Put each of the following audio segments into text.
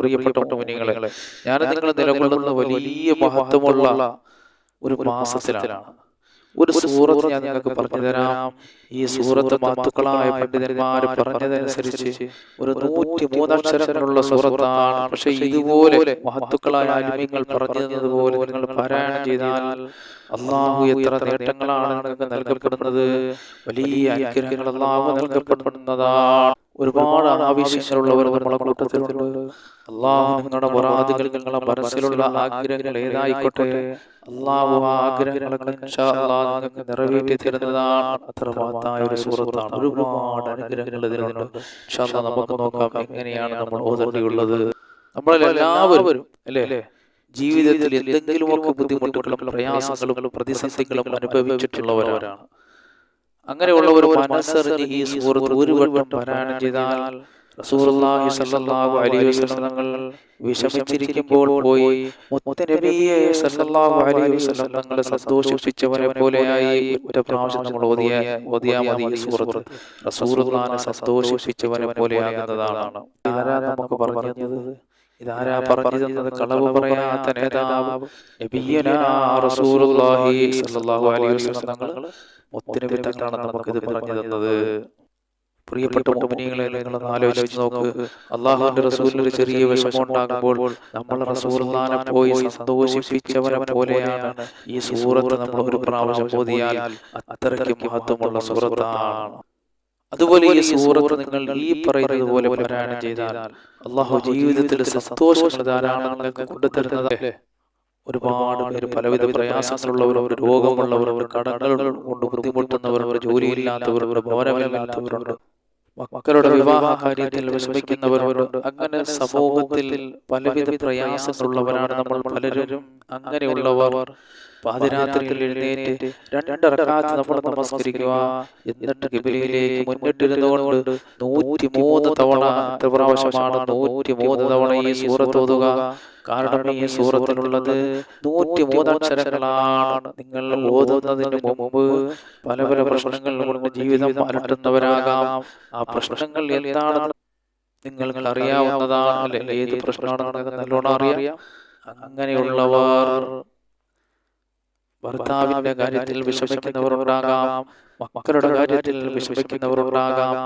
പ്രിയപ്പെട്ട ഞാൻ നിങ്ങൾ നിലകൊള്ളുന്ന വലിയ മഹത്വമുള്ള ഒരു മാസത്തിലാണ്. ഒരു സൂറത്ത് ഞാൻ നിങ്ങൾക്ക് പറഞ്ഞു തരാം. ഈ സൂറത്ത് മാത്തുക്കളായ പണ്ഡിതന്മാർ പറഞ്ഞതനുസരിച്ച് ഒരു നൂറ്റി മൂന്നക്ഷരങ്ങളുള്ള സൂറത്താണ്. പക്ഷെ ഇതുപോലെ മഹത്തുക്കളായ അലിമ്യങ്ങൾ പറഞ്ഞതുപോലെ നിങ്ങൾ പാരായണം ചെയ്താൽ അള്ളാഹു എത്ര നേട്ടങ്ങളാണ് നിങ്ങൾക്ക് നൽകപ്പെടുന്നത്? വലിയ അനുഗ്രഹങ്ങൾ അള്ളാഹു നൽകപ്പെടുന്നതാണ്. ഒരുപാട് ആവശ്യങ്ങളുള്ളവർ നമ്മളെ കൂട്ടത്തിലുണ്ട്. അള്ളാഹു നിങ്ങളുടെ മുറാദുകൾ നിങ്ങളുടെ മനസ്സിലുള്ള ആഗ്രഹങ്ങൾ ഏതായിക്കോട്ടെ അള്ളാഹു ആഗ്രഹങ്ങളൊക്കെ നിറവേറ്റി തരുന്നതാണ് അത്ര മഹത്തായ ഒരു സൂറത്താണ് ഒരുപാട് അനുഗ്രഹങ്ങൾ ഇതിലുണ്ട്. അല്ലാഹ് നമുക്ക് നോക്കാം. എങ്ങനെയാണ് നമ്മൾ ഓതേണ്ടിയുള്ളത്? നമ്മളെല്ലാവരും അല്ലേ? ജീവിതത്തിൽ എന്തെങ്കിലുമൊക്കെ ബുദ്ധിമുട്ടുകളും പ്രയാസങ്ങളും പ്രതിസന്ധികളും അനുഭവിച്ചിട്ടുള്ളവരാണ്. അങ്ങനെയുള്ള ഒരു മനസ്സറിഞ്ഞ് ഈ സൂറത്ത് ഒരു വട്ടം പാരായണം ചെയ്താൽ റസൂലുള്ളാഹി സ്വല്ലല്ലാഹു അലൈഹി വസല്ലം തങ്ങൾ വിഷമിച്ചിരിക്കുമ്പോൾ പോയി മുത്തനബിയെ സല്ലല്ലാഹു അലൈഹി വസല്ലം തങ്ങളെ സന്തോഷിപ്പിച്ചവനെ പോലെയായി ഒറ്റ പ്രാവശ്യം നമ്മൾ ഓതിയ ഓതിയാ മതി സൂറത്ത്. റസൂലുള്ളാഹിനെ സന്തോഷിപ്പിച്ചവനെ പോലെയാകുന്നതാണ്. ആരാ നമുക്ക് പറഞ്ഞു തന്നത് ഇതാരാ പറഞ്ഞു തന്നത് കളവ് പറയാത്ത നേതാവ് നബിയനാ റസൂലുള്ളാഹി സ്വല്ലല്ലാഹു അലൈഹി വസല്ലം തങ്ങൾ മുത്തനബി നമുക്ക് ഇത് പറഞ്ഞു തന്നത് പ്രിയപ്പെട്ട മോമിനികളെ നിങ്ങൾ ആലോചിച്ച് നോക്ക്. അള്ളാഹുവിന്റെ റസൂലിന് ഒരു ചെറിയ വിഷമം ഉണ്ടാകുമ്പോൾ നമ്മൾ റസൂലിനെ പോയി സന്തോഷിപ്പിച്ചവനെ പോലെയാണ് ഈ സൂറത്ത് നമ്മൾ ഒരു പ്രാവശ്യം ഓതിയാൽ അത്രയ്ക്ക് മഹത്വമുള്ള സൂറത്താണ്. അതുപോലെ ഈ സൂറത്ത് നിങ്ങൾ ഈ പറയുന്നത് പോലെ പാരായണം ചെയ്താൽ അള്ളാഹു ജീവിതത്തിൽ സന്തോഷം ധാരാളം നിങ്ങൾക്ക് കൊണ്ടുതരുന്നത്. ഒരുപാട് പേര് പലവിധ പ്രയാസങ്ങളുള്ളവർ അവർ രോഗമുള്ളവർ അവർ കടങ്ങൾ കൊണ്ട് ബുദ്ധിമുട്ടുന്നവർ അവർ ജോലിയില്ലാത്തവർ അവർ ഭവനമില്ലാത്തവരുണ്ട് മക്കളുടെ വിവാഹ കാര്യത്തിൽ വിഷമിക്കുന്നവരുണ്ട് അങ്ങനെ സമൂഹത്തിൽ പലവിധ പ്രയാസങ്ങളുള്ളവരാണ് നമ്മൾ പലരും. അങ്ങനെയുള്ളവർ പാതിരാത്രിയിൽ എഴുന്നേറ്റ് രണ്ട് റക്കാത്ത് നമ്മൾ നമസ്കരിക്കുക. എന്നിട്ട് കിബിലയിലേക്ക് മുന്നിട്ടിരുന്നുകൊണ്ട് നൂറ്റിമൂന്ന് തവണ എത്ര പ്രാവശ്യമാണ് നൂറ്റിമൂന്ന് തവണ ഈ സൂറത്ത് ഓതുക. കാരണം ഈ സൂറത്തിലുള്ളത് നൂറ്റി മൂന്നക്ഷരങ്ങളാണ് നിങ്ങൾ ഓതുന്നതിന് മുമ്പ് പല പല പ്രശ്നങ്ങൾ കൊണ്ട് ജീവിതം അലട്ടുന്നവരാകാം. ആ പ്രശ്നങ്ങൾ എന്താണെന്ന് നിങ്ങൾക്ക് അറിയാവുന്നതാണ് ഏത് പ്രശ്നമാണെന്ന് നല്ലോണം അറിയാം. അങ്ങനെയുള്ളവർ ഭർത്താവിന്റെ കാര്യത്തിൽ വിഷമിക്കുന്നവർ ഉണ്ടാകാം മക്കളുടെ കാര്യത്തിൽ വിഷമിക്കുന്നവർ ഉണ്ടാകാം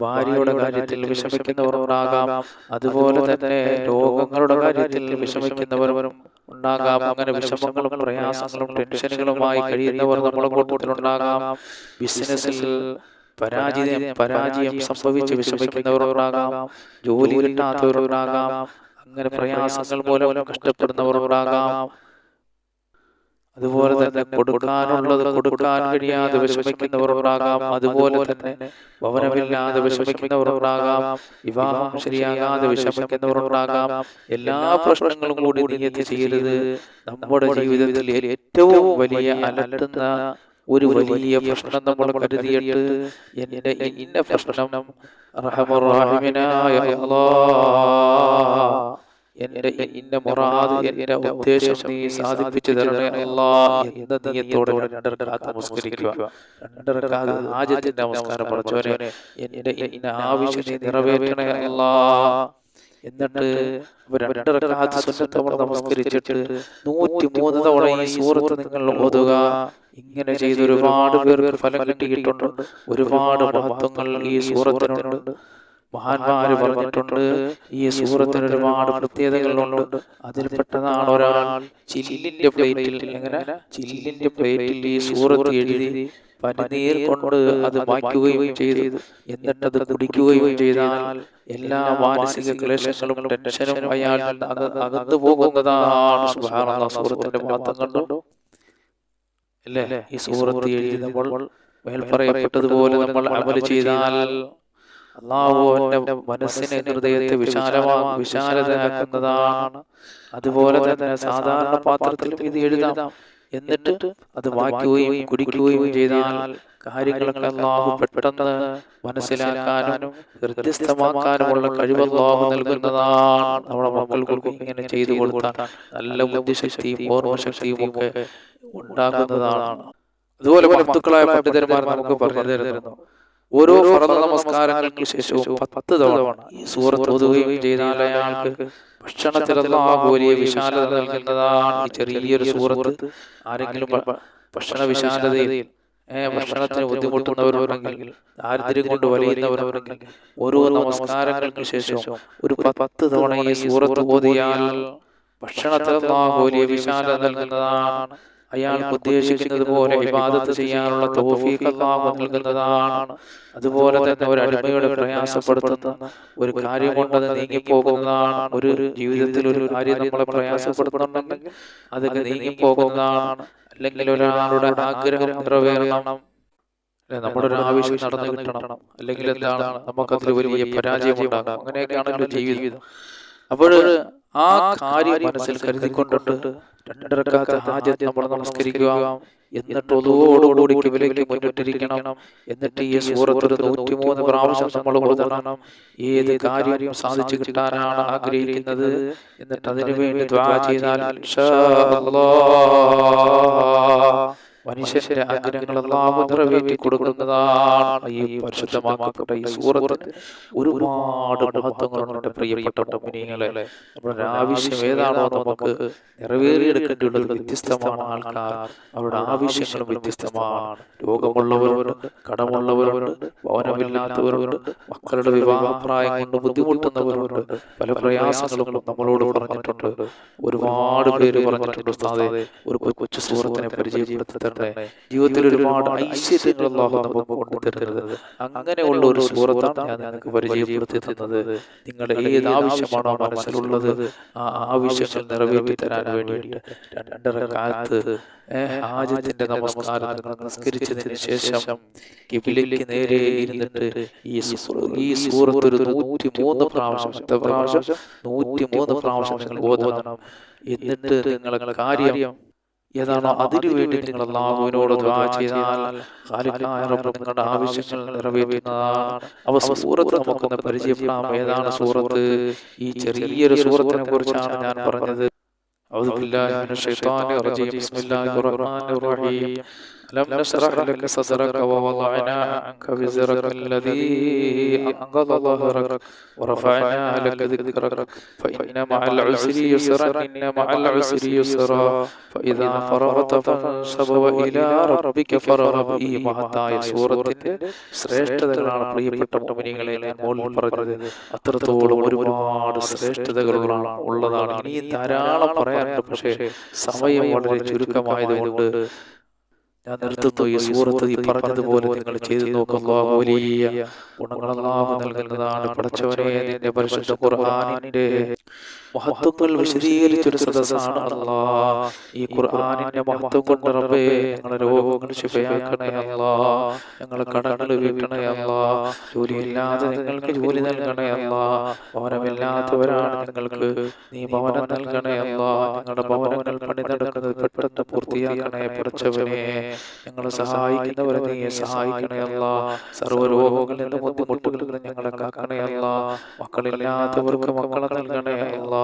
ഭാര്യയുടെ കാര്യത്തിൽ വിഷമിക്കുന്നവർ ഉണ്ടാകാം അതുപോലെ തന്നെ രോഗങ്ങളുടെ കാര്യത്തിൽ വിഷമിക്കുന്നവരും ഉണ്ടാകാം. അങ്ങനെ വിഷമങ്ങളും പ്രയാസങ്ങളും ടെൻഷനുകളുമായി കഴിയുന്നവർ നമ്മുടെ കൂട്ടത്തിലുണ്ടാകാം ബിസിനസ്സിൽ പരാജയം പരാജയം സംഭവിച്ച് വിഷമിക്കുന്നവരുണ്ടാകാം ജോലി കിട്ടാത്തവരുണ്ടാകാം അങ്ങനെ പ്രയാസങ്ങൾ മൂലം കഷ്ടപ്പെടുന്നവരുണ്ടാകാം. അതുപോലെ തന്നെ കൊടുക്കാനുള്ളത് കൊടുക്കാൻ കഴിയാതെ വിഷമിക്കുന്നവർ ഉണ്ടാകാം അതുപോലെ തന്നെ ഭവനമില്ലാതെ വിഷമിക്കുന്നവർ ഉണ്ടാകാം വിവാഹം ശരിയാകാതെ വിഷമിക്കുന്നവർ ഉണ്ടാകാം എല്ലാ പ്രശ്നങ്ങളും കൂടി നീയത്ത് ചെയ്യരുത്? നമ്മുടെ ജീവിതത്തിൽ ഏറ്റവും വലിയ അലട്ടുന്ന ഒരു വലിയ പ്രശ്നം നമ്മൾ കരുതിയിട്ട് എന്റെ ഇന്ന പ്രശ്നം. റഹമുറാഹിമിനായ എന്റെ ഇന്ന മുറാദ് എന്റെ ഉദ്ദേശം നീ സാധിപ്പിച്ചു തരണേ അല്ലാ എന്ന നീയത്തോടെ രണ്ടരക്കാത്ത് നമസ്കരിക്കുക രണ്ടരക്കാത്ത് ആദ്യത്തിന്റെ നമസ്കാരം പഠിച്ചവനെ എന്റെ ഇന്ന ആവശ്യം നീ നിറവേറ്റണേ അല്ലാ എന്നിട്ട് രണ്ടരക്കാത്ത് സുന്നത്തവണ നമസ്കരിച്ചിട്ട് നൂറ്റി മൂന്ന് തവണ ഈ സൂറത്ത് നിങ്ങൾ ഓതുക. ഇങ്ങനെ ചെയ്ത് ഒരുപാട് പേർക്ക് ഫലം കിട്ടിയിട്ടുണ്ട്. ഒരുപാട് മഹത്വങ്ങൾ ഈ സൂറത്തിനുണ്ട്. മഹാന്മാര് പറഞ്ഞിട്ടുണ്ട് ഈ സൂറത്തിന് ഒരുപാട് പ്രത്യേകതകളുണ്ട്. അതിൽപ്പെട്ടതാണ് ഒരാൾ ചില്ലിന്റെ പ്ലേറ്റിൽ എങ്ങനെ ചില്ലിന്റെ പ്ലേറ്റിൽ ഈ സൂറത്ത് എഴുതി പനിനീർ കൊണ്ട് അത് വായിക്കുകയും ചെയ്തു. എന്നിട്ട് അത് കുടിക്കുകയും ചെയ്താൽ എല്ലാ മാനസിക ക്ലേശങ്ങളും ടെൻഷനും അയാൾ അകന്നു പോകുന്നതാണ്. സൂറത്തിന്റെ മഹത്വം കണ്ടു. അല്ലേ? ഈ സൂറത്ത് എഴുതി നമ്മൾ മേൽപ്പറയപ്പെട്ടതുപോലെ നമ്മൾ അമൽ ചെയ്താൽ അള്ളാഹുവിന്റെ മനസ്സിനെ ഹൃദയത്തെ വിശാലമാ വിശാലതയാക്കുന്നതാണ്. അതുപോലെ തന്നെ സാധാരണ പാത്രത്തിൽ ഇത് എഴുതാം. എന്നിട്ട് അത് വായിക്കുകയും കുടിക്കുകയും ചെയ്താൽ കാര്യങ്ങളൊക്കെ അള്ളാഹു പെട്ടെന്ന് മനസ്സിലാക്കാനും ഹൃദ്യസ്ഥമാക്കാനുമുള്ള കഴിവ് അള്ളാഹു നൽകുന്നതാണ്. നമ്മുടെ മക്കൾക്ക് ഇങ്ങനെ ചെയ്തു കൊടുത്താൽ നല്ല ബുദ്ധിശക്തിയും ഓർമ്മശക്തിയും ഒക്കെ ഉണ്ടാകുന്നതാണ്. അതുപോലെ വസ്തുക്കളായ പണ്ഡിതന്മാർ നമുക്ക് പറഞ്ഞു തരുന്നു. ഓരോ ഫറദ നമസ്കാരങ്ങൾക്ക് ശേഷവും പത്ത് തവണ ഈ സൂറത്ത് ഓതുകയും ചെയ്താൽ അയാൾക്ക് വലിയ വിശാലത നൽകുന്നതാണ് ഈ ചെറിയൊരു സൂറത്ത്. ആരെങ്കിലും ഭക്ഷണ വിശാലതയിൽ ഭക്ഷണത്തിന് ബുദ്ധിമുട്ടുന്നവരുണ്ടെങ്കിൽ ദാരിദ്ര്യം കൊണ്ട് വലിയുന്നവരുണ്ടെങ്കിൽ ഓരോ നമസ്കാരങ്ങൾക്ക് ശേഷം ഒരു പത്ത് തവണ ഈ സൂറത്ത് ഓതിയാൽ ഭക്ഷണത്തിൽ അല്ലാഹു വലിയ വിശാലത നൽകുന്നതാണ്. അയാൾക്ക് ഉദ്ദേശിക്കുന്നത് പോലെ വിവാദത്ത് ചെയ്യാനുള്ള തോഫീക്ക് അള്ളാഹു നൽകുന്നതാണ്. അതുപോലെ തന്നെ ഒരു അടിമയുടെ പ്രയാസപ്പെടുത്തുന്ന ഒരു കാര്യം കൊണ്ടത് നീങ്ങിപ്പോകുന്നതാണ് ഒരു ജീവിതത്തിൽ ഒരു കാര്യം നമ്മളെ പ്രയാസപ്പെടുത്തുന്നുണ്ടെങ്കിൽ അതൊക്കെ നീങ്ങിപ്പോകുന്നതാണ് അല്ലെങ്കിൽ ഒരാളുടെ ആഗ്രഹം നിറവേറണം. നമ്മുടെ ഒരു ആവശ്യം നടന്നു കിട്ടണം. അല്ലെങ്കിൽ എന്താണ്? നമുക്കതിൽ വലിയ പരാജയം ഉണ്ടാകാം അങ്ങനെയൊക്കെയാണല്ലോ ജീവിതം. അപ്പോൾ ആ കാര്യം മനസ്സിൽ കരുതിക്കൊണ്ടിട്ട് രണ്ടരക്കാത്ത ഹാജത്ത് നമ്മൾ നമസ്കരിക്കുക. എന്നിട്ട് ഒതുവോടുകൂടി കിബിലേക്ക് മുന്നിട്ടിരിക്കണം എന്നിട്ട് ഈ സൂറത്തൊരു നൂറ്റിമൂന്ന് പ്രാവശ്യം നമ്മൾ ഓതണം. ഏത് കാര്യം സാധിച്ചു കിട്ടാനാണ് ആഗ്രഹിക്കുന്നത്? എന്നിട്ട് അതിനു വേണ്ടി ദ്വാ ചെയ്താൽ മനുഷ്യന്റെ ആഗ്രഹങ്ങൾ അള്ളാഹു നിറവേറ്റി കൊടുക്കുന്നതാണ് ഈ പരിശുദ്ധമാക്കപ്പെട്ട ഈ സൂറത്തിന് ഒരുപാട് മഹത്വങ്ങളുണ്ട് പ്രിയപ്പെട്ട മുനിങ്ങളെ നമ്മുടെ ആവശ്യം ഏതാണോ നമുക്ക് നിറവേറിയെടുക്കേണ്ടിയുള്ളത് വ്യത്യസ്തമാണ് ആൾക്കാർ. അവരുടെ ആവശ്യങ്ങളും വ്യത്യസ്തമാണ്. രോഗമുള്ളവരുണ്ട് കടമുള്ളവരുണ്ട് ഭവനമില്ലാത്തവരുണ്ട് മക്കളുടെ വിവാഹപ്രായം കൊണ്ട് ബുദ്ധിമുട്ടുന്നവരുണ്ട്. പല പ്രയാസങ്ങളും നമ്മളോട് പറഞ്ഞിട്ടുണ്ട്. ഒരുപാട് പേര് പറഞ്ഞിട്ടുണ്ട് ഒരു കൊച്ചു സുഹൃത്തിനെ പരിചയപ്പെടുത്തി തരണേ ജീവിതത്തിൽ ഒരുപാട് ഐശ്വര്യങ്ങൾ അള്ളാഹു നമുക്ക് കൊണ്ടുതരുന്നത് അങ്ങനെയുള്ള ഒരു സുഹൃത്താണ് ഞാൻ നിങ്ങൾക്ക് പരിചയപ്പെടുത്തി തന്നത് നിങ്ങളുടെ ഏത് ആവശ്യമാണോ മനസ്സിലുള്ളത് ആ ആവശ്യങ്ങൾ നിറവേറ്റി തരാൻ വേണ്ടിയിട്ട് രണ്ടര കാലത്ത് ഹാജത്തിന്റെ നമസ്കാരം നമസ്കരിച്ചതിന് ശേഷം കിബിലേക്ക് നേരെ ഇരുന്നിട്ട് ഈ ഈ സൂറത്ത് ഒരു നൂറ്റി മൂന്ന് പ്രാവശ്യം എത്ര പ്രാവശ്യം? നൂറ്റി മൂന്ന് പ്രാവശ്യം നിങ്ങൾ ഓതണം എന്നിട്ട് നിങ്ങളെ കാര്യം ഏതാണോ അതിനു വേണ്ടി നിങ്ങൾ അള്ളാഹുവിനോട് ദ്വാ ചെയ്താൽ നിങ്ങളുടെ ആവശ്യങ്ങൾ നിറവേറ്റുന്നതാണ് അവ സൂറത്ത് നമുക്കൊന്ന് പരിചയപ്പെടാം ഏതാണ് സൂറത്ത് ഈ ചെറിയൊരു സൂറത്തിനെ കുറിച്ചാണ് ഞാൻ പറഞ്ഞത് أعوذ بالله من الشيطان الرجيم بسم الله الرحمن الرحيم ألم نشرح لك صدرك ووضعنا عنك وزرك الذي أنقض ظهرك ورفعنا لك ذكرك فإن مع العسر يسرا إن مع العسر يسرا فإذا فرغت فانصب وإلى ربك فرغب ഈ മഹത്തായ സൂറത്തിന്റെ ശ്രേഷ്ഠതകളാണ് പ്രിയപ്പെട്ട മുമിനികളെ ഞാൻ മുകളിൽ പറഞ്ഞത് അത്രത്തോളം ഒരുപാട് ശ്രേഷ്ഠതകളുള്ള ഉള്ളതാണ് ഇനിയും ധാരാളം പറയാനുണ്ട് പക്ഷേ സമയം വളരെ ചുരുക്കമായതുകൊണ്ട് ഞാൻ നിർത്തുന്നു ഈ സൂറത്ത് ഈ പറഞ്ഞതുപോലെ നിങ്ങൾ ചെയ്തു നോക്കുക വലിയ ഗുണങ്ങൾ നൽകുന്നതാണ്. പടച്ചവനെ നിന്റെ പരിശുദ്ധ ഖുർആാനിന്റെ മഹത്വങ്ങൾ വിശദീകരിച്ചൊരു സദസ്സാണ് അല്ലാ ഈ ഖുർആാനിന്റെ മഹത്വം കൊണ്ട് റബ്ബേ ഞങ്ങളെ രോഗങ്ങൾ ശുഭയാക്കണേ അല്ലാ ഞങ്ങളെ കടകൾ വീട്ടണേ അല്ലാ ജോലിയില്ലാതെ നിങ്ങൾക്ക് ജോലി നൽകണേ അല്ലാ ഭവനമില്ലാത്തവരാണ് നിങ്ങൾക്ക് നീ ഭവനം നൽകണേ അല്ലാ ഞങ്ങളുടെ ഭവനങ്ങൾ പണി നടക്കുന്നത് പെട്ടെന്ന് പൂർത്തിയാക്കണേ പഠിച്ചവനെ ഞങ്ങളെ സഹായിക്കുന്നവരെ നീ സഹായിക്കണേ അല്ലാ സർവരോഗങ്ങളിൽ നിന്ന് ബുദ്ധിമുട്ടുകളിൽ നിന്ന് ഞങ്ങളെ കാക്കണേ അല്ലാ മക്കളില്ലാത്തവർക്ക് മക്കളെ നൽകണേ അല്ലാ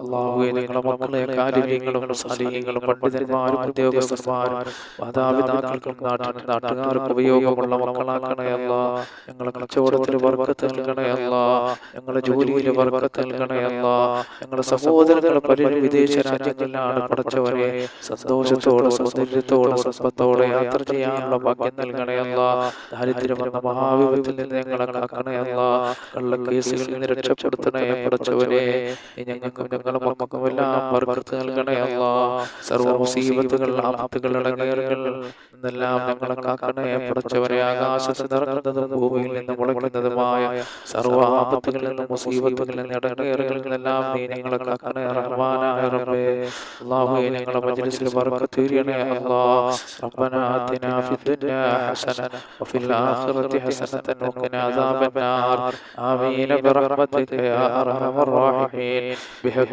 അള്ളാഹുവെ നിങ്ങളുടെ മക്കളെ കാര്യങ്ങളും സാലിഹ്യങ്ങളും പണ്ഡിതന്മാരും ഉദ്യോഗസ്ഥന്മാരും മാതാപിതാക്കൾക്കും നാട്ടിന് നാട്ടുകാർക്ക് ഉപയോഗമുള്ള മക്കളാക്കണയല്ല ഞങ്ങളെ കച്ചവടത്തിൽ വർക്കത്ത് നൽകണയല്ല ഞങ്ങളുടെ ജോലിയിൽ വർക്കത്ത് നൽകണയല്ല ഞങ്ങളുടെ സഹോദരങ്ങൾ പലരും വിദേശ രാജ്യങ്ങളിലാണ് പഠിച്ചവരെ. സന്തോഷത്തോടെ സൗന്ദര്യത്തോടെ സമ്പത്തോടെ യാത്ര ചെയ്യാനുള്ള ഭാഗ്യം നൽകണയല്ല ദാരിദ്ര്യം മഹാവിപത്തിൽ നിന്ന് ഞങ്ങളെ കാക്കണയല്ല കള്ളക്കേസുകളിൽ നിന്ന് രക്ഷപ്പെടുത്തണേ പഠിച്ചവരെ. ഞങ്ങൾക്ക് ഞങ്ങളുടെ മക്കൾക്കുമെല്ലാം ബർക്കത്ത് നൽകണേ അല്ലാ സർവ്വ മുസീബത്തുകൾ ആപത്തുകൾ ഇടങ്ങേറുകൾ എന്നെല്ലാം ഞങ്ങളെ കാക്കണേ പടച്ചവരെ ആകാശത്ത് നിറങ്ങുന്നതും ഭൂമിയിൽ നിന്ന് മുളയ്ക്കുന്നതുമായ സർവ്വ ആപത്തുകളിൽ നിന്നും മുസീബത്തുകളിൽ നിന്ന് ഇടങ്ങേറുകളിൽ നിന്നെല്ലാം നീ ഞങ്ങളെ കാക്കണേ റഹ്മാനായ റബ്ബേ അല്ലാഹുവേ ഞങ്ങളുടെ മജ്ലിസിൽ ബർക്കത്ത് ഉയരണേ അല്ലാ ربنا آتنا في الدنيا حسنة وفي الآخرة حسنة وقنا عذاب النار آمين برحمتك يا أرحم الراحمين بحق